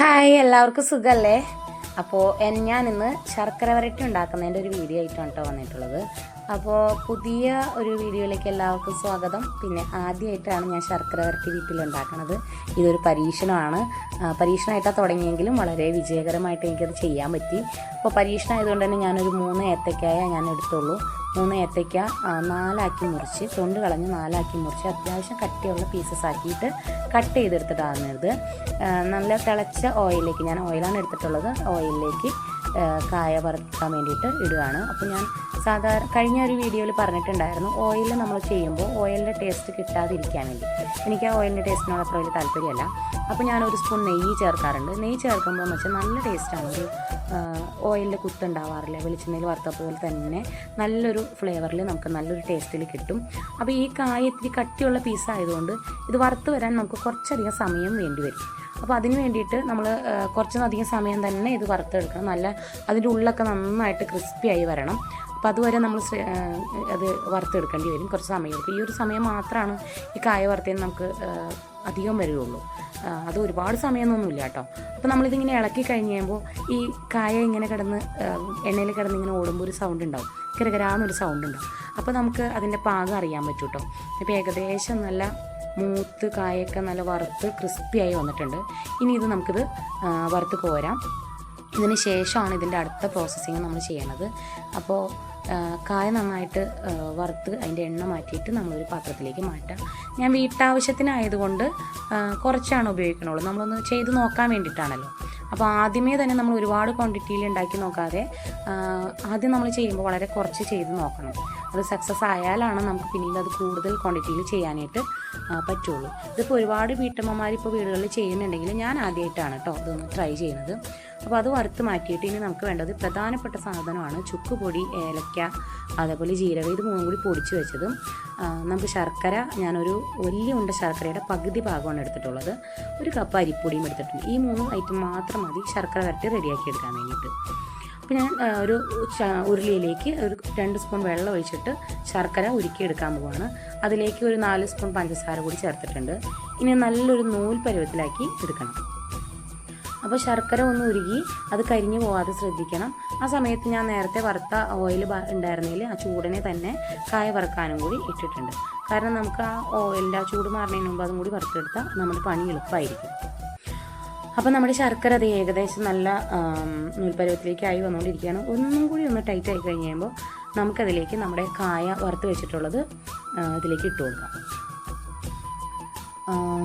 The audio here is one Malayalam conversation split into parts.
ഹായ് എല്ലാവർക്കും സുഖമല്ലേ അപ്പോൾ ഞാൻ ഇന്ന് ശർക്കര വരട്ടി ഉണ്ടാക്കുന്നതിന്റെ ഒരു വീഡിയോ ആയിട്ടാണ് കേട്ടോ വന്നിട്ടുള്ളത്. അപ്പോൾ പുതിയ ഒരു വീഡിയോയിലേക്ക് എല്ലാവർക്കും സ്വാഗതം. പിന്നെ ആദ്യമായിട്ടാണ് ഞാൻ ശർക്കര വരട്ടി വീട്ടിൽ ഉണ്ടാക്കുന്നത് ഇതൊരു പരീക്ഷണമാണ്. പരീക്ഷണമായിട്ടാണ് തുടങ്ങിയെങ്കിലും വളരെ വിജയകരമായിട്ട് എനിക്കത് ചെയ്യാൻ പറ്റി. അപ്പോൾ പരീക്ഷണം ആയതുകൊണ്ട് തന്നെ ഞാനൊരു മൂന്ന് ഏത്തക്കായ ഞാൻ എടുത്തുള്ളൂ. മൂന്ന് ഏത്തയ്ക്ക നാലാക്കി മുറിച്ച് തൊണ്ട് കളഞ്ഞ് നാലാക്കി മുറിച്ച് അത്യാവശ്യം കട്ടിയുള്ള പീസസ് ആക്കിയിട്ട് കട്ട് ചെയ്തെടുത്തിട്ടാണ് ഇത് നല്ല തിളച്ച ഓയിലിലേക്ക് ഞാൻ ഓയിലാണ് എടുത്തിട്ടുള്ളത് ഓയിലിലേക്ക് കായ വറുക്കാൻ വേണ്ടിയിട്ട് ഇടുകയാണ് അപ്പോൾ ഞാൻ സാധാരണ കഴിഞ്ഞ ഒരു വീഡിയോയിൽ പറഞ്ഞിട്ടുണ്ടായിരുന്നു ഓയിൽ നമ്മൾ ചെയ്യുമ്പോൾ ഓയിലിന്റെ ടേസ്റ്റ് കിട്ടാതിരിക്കാൻ വേണ്ടി. എനിക്ക് ആ ഓയിലിന്റെ ടേസ്റ്റിനോട് അത്ര വലിയ താല്പര്യമല്ല. അപ്പോൾ ഞാൻ ഒരു സ്പൂൺ നെയ്യ് ചേർക്കാറുണ്ട്. നെയ്യ് ചേർക്കുമ്പോൾ എന്ന് വെച്ചാൽ നല്ല ടേസ്റ്റാണ് ഒരു ഓയിലിന്റെ കുത്തുണ്ടാവാറില്ല വെളിച്ചെണ്ണയിൽ വറുത്ത പോലെ തന്നെ നല്ലൊരു ഫ്ലേവറിൽ നമുക്ക് നല്ലൊരു ടേസ്റ്റിൽ കിട്ടും. അപ്പോൾ ഈ കായ ഇത്തിരി കട്ടിയുള്ള പീസായതുകൊണ്ട് ഇത് വറുത്ത് വരാൻ നമുക്ക് കുറച്ചധികം സമയം വേണ്ടി വരും. അപ്പോൾ അതിന് വേണ്ടിയിട്ട് നമ്മൾ കുറച്ചധികം സമയം തന്നെ ഇത് വറുത്തെടുക്കണം. നല്ല അതിന്റെ ഉള്ളൊക്കെ നന്നായിട്ട് ക്രിസ്പി ആയി വരണം. അപ്പോൾ അതുവരെ നമ്മൾ അത് വറുത്തെടുക്കേണ്ടി വരും കുറച്ച് സമയം എടുക്കും ഈ ഒരു സമയം മാത്രമാണ് ഈ കായ വറുത്തതിന് നമുക്ക് അധികം വരികയുള്ളൂ അത് ഒരുപാട് സമയമൊന്നുമില്ല കേട്ടോ. അപ്പോൾ നമ്മളിതിങ്ങനെ ഇളക്കി കഴിഞ്ഞ് കഴിയുമ്പോൾ ഈ കായ ഇങ്ങനെ കിടന്ന് എണ്ണയിൽ കിടന്ന് ഇങ്ങനെ ഓടുമ്പോൾ ഒരു സൗണ്ട് ഉണ്ടാവും. കിരകരാന്നൊരു സൗണ്ട് ഉണ്ടാവും. അപ്പോൾ നമുക്ക് അതിന്റെ പാകം അറിയാൻ പറ്റും കേട്ടോ ഇപ്പോൾ ഏകദേശം നല്ല മൂത്ത് കായൊക്കെ നല്ല വറുത്ത് ക്രിസ്പിയായി വന്നിട്ടുണ്ട്. ഇനി ഇത് നമുക്കിത് വറുത്ത് കോരാം. ഇതിന് ശേഷമാണ് ഇതിന്റെ അടുത്ത പ്രോസസ്സിങ് നമ്മൾ ചെയ്യണത്. അപ്പോൾ കായ നന്നായിട്ട് വറുത്ത് അതിന്റെ എണ്ണ മാറ്റിയിട്ട് നമ്മളൊരു പാത്രത്തിലേക്ക് മാറ്റാം. ഞാൻ വീട്ടാവശ്യത്തിനായതുകൊണ്ട് കുറച്ചാണ് ഉപയോഗിക്കണുള്ളൂ. നമ്മളൊന്ന് ചെയ്ത് നോക്കാൻ വേണ്ടിയിട്ടാണല്ലോ. അപ്പോൾ ആദ്യമേ തന്നെ നമ്മൾ ഒരുപാട് ക്വാണ്ടിറ്റിയിൽ ഉണ്ടാക്കി നോക്കാതെ ആദ്യം നമ്മൾ ചെയ്യുമ്പോൾ വളരെ കുറച്ച് ചെയ്ത് നോക്കണം. അത് സക്സസ് ആയാലാണ് നമുക്ക് പിന്നീട് അത് കൂടുതൽ ക്വാണ്ടിറ്റിയിൽ ചെയ്യാനായിട്ട് പറ്റുള്ളൂ. ഇതിപ്പോൾ ഒരുപാട് വീട്ടമ്മമാർ ഇപ്പോൾ വീടുകളിൽ ചെയ്യുന്നുണ്ടെങ്കിൽ ഞാൻ ആദ്യമായിട്ടാണ് കേട്ടോ ഇതൊന്ന് ട്രൈ ചെയ്യുന്നത്. അപ്പോൾ അത് വറുത്ത് മാറ്റിയിട്ട് ഇനി നമുക്ക് വേണ്ടത് പ്രധാനപ്പെട്ട സാധനമാണ് ചുക്ക് പൊടി ഏലക്ക അതേപോലെ ജീരകം. ഇത് മൂന്നും കൂടി പൊടിച്ച് വെച്ചതും നമുക്ക് ശർക്കര ഞാനൊരു വലിയ ഉണ്ട ശർക്കരയുടെ പകുതി ഭാഗമാണ് എടുത്തിട്ടുള്ളത്. ഒരു കപ്പ് അരിപ്പൊടിയും എടുത്തിട്ടുണ്ട്. ഈ മൂന്ന് ഐറ്റം മാത്രം മതി. ശർക്കര വരട്ടി റെഡിയാക്കി എടുക്കാൻ വേണ്ടിയിട്ട്. അപ്പോൾ ഞാൻ ഒരു ഉരുളിയിലേക്ക് ഒരു രണ്ട് സ്പൂൺ വെള്ളം ഒഴിച്ചിട്ട് ശർക്കര ഉരുക്കിയെടുക്കാൻ പോവാണ്. അതിലേക്ക് ഒരു നാല് സ്പൂൺ പഞ്ചസാര കൂടി ചേർത്തിട്ടുണ്ട്. ഇനി നല്ലൊരു നൂൽ പരുവത്തിലാക്കി എടുക്കണം. അപ്പോൾ ശർക്കര ഒന്ന് ഉരുകി അത് കരിഞ്ഞു പോവാതെ ശ്രദ്ധിക്കണം. ആ സമയത്ത് ഞാൻ നേരത്തെ വറുത്ത ഓയിൽ ഉണ്ടായിരുന്നതിൽ ആ ചൂടിനെ തന്നെ കായ വറുക്കാനും കൂടി ഇട്ടിട്ടുണ്ട്. കാരണം നമുക്ക് ആ ഓയിലിന്റെ ആ ചൂട് മാറുന്നതിന് മുമ്പ് അതും കൂടി വറുത്തെടുത്താൽ നമ്മുടെ പണി എളുപ്പമായിരിക്കും അപ്പോൾ നമ്മുടെ ശർക്കര അത് ഏകദേശം നല്ല ആം, നൂൽപ്പരുവത്തിലേക്ക് ആയി വന്നുകൊണ്ടിരിക്കുകയാണ്. ഒന്നും കൂടി ഒന്ന് ടൈറ്റ് ആയി കഴിഞ്ഞ് കഴിയുമ്പോൾ നമുക്കതിലേക്ക് നമ്മുടെ കായ വറുത്ത് വെച്ചിട്ടുള്ളത് ഇതിലേക്ക് ഇട്ട് കൊടുക്കാം.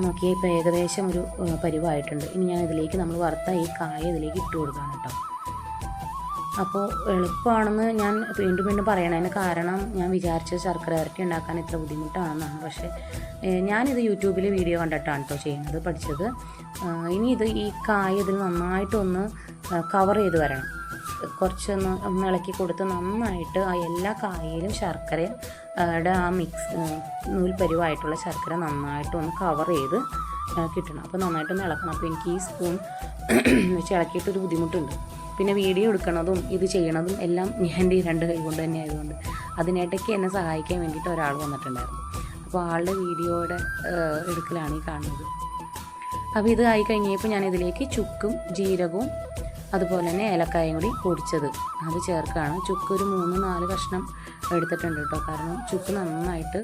നോക്കിയാൽ ഇപ്പോൾ ഏകദേശം ഒരു പരിവായിട്ടുണ്ട്. ഇനി ഞാൻ ഇതിലേക്ക് നമ്മൾ വറുത്ത ഈ കായ ഇതിലേക്ക് ഇട്ട് കൊടുക്കുകയാണ് കേട്ടോ. അപ്പോൾ എളുപ്പമാണെന്ന് ഞാൻ വീണ്ടും വീണ്ടും പറയണതിന് കാരണം ഞാൻ വിചാരിച്ച ശർക്കര ഇറക്കി ഉണ്ടാക്കാൻ ഇത്ര ബുദ്ധിമുട്ടാണെന്നാണ്. പക്ഷേ ഞാനിത് യൂട്യൂബിൽ വീഡിയോ കണ്ടിട്ടാണ് കേട്ടോ ചെയ്യുന്നത് പഠിച്ചത്. ഇനി ഇത് ഈ കായ ഇതിൽ നന്നായിട്ടൊന്ന് കവർ ചെയ്ത് വരണം. കുറച്ചൊന്ന് ഒന്ന് ഇളക്കി കൊടുത്ത് നന്നായിട്ട് ആ എല്ലാ കായയിലും ശർക്കരയുടെ ആ മിക്സ് നൂൽപ്പരുവായിട്ടുള്ള ശർക്കര നന്നായിട്ടൊന്ന് കവർ ചെയ്ത് കിട്ടണം. അപ്പോൾ നന്നായിട്ടൊന്ന് ഇളക്കണം. അപ്പോൾ എനിക്ക് ഈ സ്പൂൺ വെച്ച് ഇളക്കിയിട്ടൊരു ബുദ്ധിമുട്ടുണ്ട്. പിന്നെ വീഡിയോ എടുക്കണതും ഇത് ചെയ്യണതും എല്ലാം എന്റെ ഈ രണ്ട് കൈ കൊണ്ട് തന്നെ ആയതുകൊണ്ട് അതിനായിട്ടൊക്കെ എന്നെ സഹായിക്കാൻ വേണ്ടിയിട്ട് ഒരാൾ വന്നിട്ടുണ്ടായിരുന്നു. അപ്പോൾ ആളുടെ വീഡിയോയുടെ എടുക്കലാണ് ഈ കാണുന്നത്. അപ്പോൾ ഇത് ആയി കഴിഞ്ഞപ്പോൾ ഞാൻ ഇതിലേക്ക് ചുക്കും ജീരകവും അതുപോലെ തന്നെ ഏലക്കായും കൂടി പൊടിച്ചത്. അത് ചേർക്കുകയാണ്. ചുക്ക് ഒരു മൂന്ന് നാല് കഷ്ണം എടുത്തിട്ടുണ്ട് കേട്ടോ. കാരണം ചുക്ക് നന്നായിട്ട്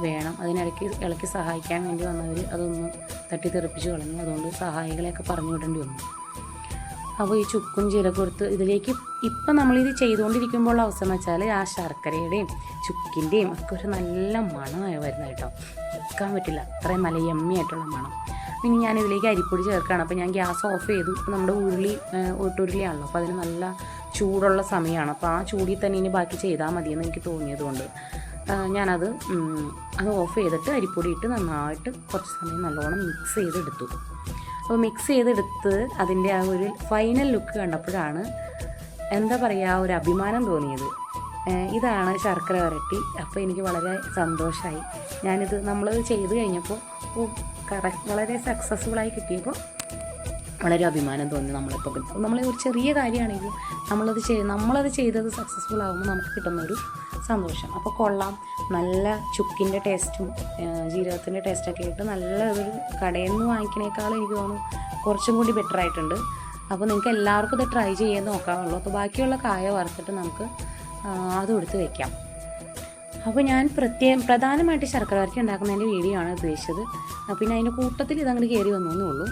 വേണം. അതിനിടയ്ക്ക് ഇളക്കി സഹായിക്കാൻ വേണ്ടി വന്നവർ അതൊന്ന് തട്ടി തെറിപ്പിച്ച് കളഞ്ഞു. അതുകൊണ്ട് സഹായികളെയൊക്കെ പറഞ്ഞു വിടേണ്ടി വന്നു. അപ്പോൾ ഈ ചുക്കും ജീരകം കൊടുത്ത് ഇതിലേക്ക് ഇപ്പം നമ്മളിത് ചെയ്തുകൊണ്ടിരിക്കുമ്പോൾ അവസരം വെച്ചാൽ ആ ശർക്കരയുടെയും ചുക്കിന്റെയും ഒക്കെ ഒരു നല്ല മണമായി വരുന്നത് കേട്ടോ. വെക്കാൻ പറ്റില്ല. അത്രയും നല്ല യമ്മിയായിട്ടുള്ള മണം. പിന്നെ ഞാൻ ഇതിലേക്ക് അരിപ്പൊടി ചേർക്കുകയാണ്. അപ്പോൾ ഞാൻ ഗ്യാസ് ഓഫ് ചെയ്തു. നമ്മുടെ ഉരുളി ഒട്ടുരുളിയാണല്ലോ. അപ്പോൾ അതിന് നല്ല ചൂടുള്ള സമയമാണ്. അപ്പോൾ ആ ചൂടിൽ തന്നെ ഇനി ബാക്കി ചെയ്താൽ മതിയെന്ന് എനിക്ക് തോന്നിയതുകൊണ്ട്. ഞാനത് അത് ഓഫ് ചെയ്തിട്ട് അരിപ്പൊടി ഇട്ട് നന്നായിട്ട് കുറച്ച് സമയം നല്ലോണം മിക്സ് ചെയ്തെടുത്തു. അപ്പോൾ മിക്സ് ചെയ്തെടുത്ത് അതിന്റെ ആ ഒരു ഫൈനൽ ലുക്ക് കണ്ടപ്പോഴാണ് എന്താ പറയുക ആ ഒരു അഭിമാനം തോന്നിയത്. ഇതാണ് ശർക്കര വരട്ടി. അപ്പോൾ എനിക്ക് വളരെ സന്തോഷമായി ഞാനിത് നമ്മൾ ചെയ്ത് കഴിഞ്ഞപ്പോൾ കറക്റ്റ് വളരെ സക്സസ്ഫുള്ളായി കിട്ടിയപ്പോൾ വളരെ അഭിമാനം തോന്നി നമ്മളിപ്പോൾ നമ്മൾ ഒരു ചെറിയ കാര്യമാണെങ്കിലും നമ്മളത് ചെയ്ത് നമ്മളത് ചെയ്തത് സക്സസ്ഫുൾ ആകുമ്പോൾ നമുക്ക് കിട്ടുന്ന ഒരു സന്തോഷം. അപ്പോൾ കൊള്ളാം. നല്ല ചുക്കിന്റെ ടേസ്റ്റും ജീരകത്തിന്റെ ടേസ്റ്റൊക്കെ ആയിട്ട് നല്ല ഒരു കടയിൽ നിന്ന് വാങ്ങിക്കണേക്കാളും എനിക്ക് തോന്നുന്നു കുറച്ചും കൂടി ബെറ്റർ ആയിട്ടുണ്ട്. അപ്പോൾ നിങ്ങൾക്ക് എല്ലാവർക്കും ഇത് ട്രൈ ചെയ്യാൻ നോക്കാവുള്ളൂ. അപ്പോൾ ബാക്കിയുള്ള കായ വറുത്തിട്ട് നമുക്ക് അതും എടുത്ത് വെക്കാം. അപ്പോൾ ഞാൻ പ്രത്യേകം പ്രധാനമായിട്ട് ശർക്കര വരട്ടി ഉണ്ടാക്കുന്നതിന്റെ വീഡിയോ ആണ് ഉദ്ദേശിച്ചത്. പിന്നെ അതിന്റെ കൂട്ടത്തിൽ ഇതങ്ങോട്ട് കയറി വന്നേ ഉള്ളൂ.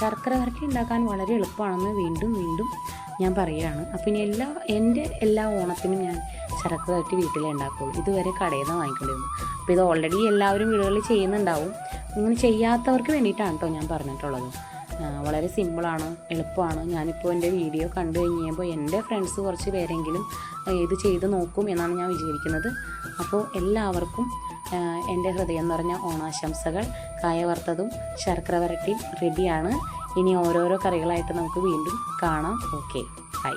ശർക്കര വരട്ടി ഉണ്ടാക്കാൻ വളരെ എളുപ്പമാണെന്ന് വീണ്ടും വീണ്ടും ഞാൻ പറയുകയാണ്. അപ്പം ഇനി എല്ലാ എന്റെ എല്ലാ ഓണത്തിനും ഞാൻ ശർക്കര വരട്ടി വീട്ടിലേ ഉണ്ടാക്കുള്ളൂ. ഇതുവരെ കടയിൽ നിന്ന് വാങ്ങിക്കൊണ്ടിരുന്നു അപ്പോൾ ഇത് ഓൾറെഡി എല്ലാവരും വീടുകളിൽ ചെയ്യുന്നുണ്ടാവും. ഇങ്ങനെ ചെയ്യാത്തവർക്ക് വേണ്ടിയിട്ടാണ് കേട്ടോ ഞാൻ പറഞ്ഞിട്ടുള്ളത്. വളരെ സിമ്പിളാണ് എളുപ്പമാണ്. ഞാനിപ്പോൾ എന്റെ വീഡിയോ കണ്ടു കഴിഞ്ഞപ്പോൾ എന്റെ ഫ്രണ്ട്സ് കുറച്ച് പേരെങ്കിലും ഇത് ചെയ്ത് നോക്കും എന്നാണ് ഞാൻ വിചാരിക്കുന്നത്. അപ്പോൾ എല്ലാവർക്കും എന്റെ ഹൃദയം നിറഞ്ഞ ഓണാശംസകൾ. കായ വറുത്തതും ശർക്കര വരട്ടിയും റെഡിയാണ് ഇനി ഓരോരോ കറികളായിട്ട് നമുക്ക് വീണ്ടും കാണാം. Okay bye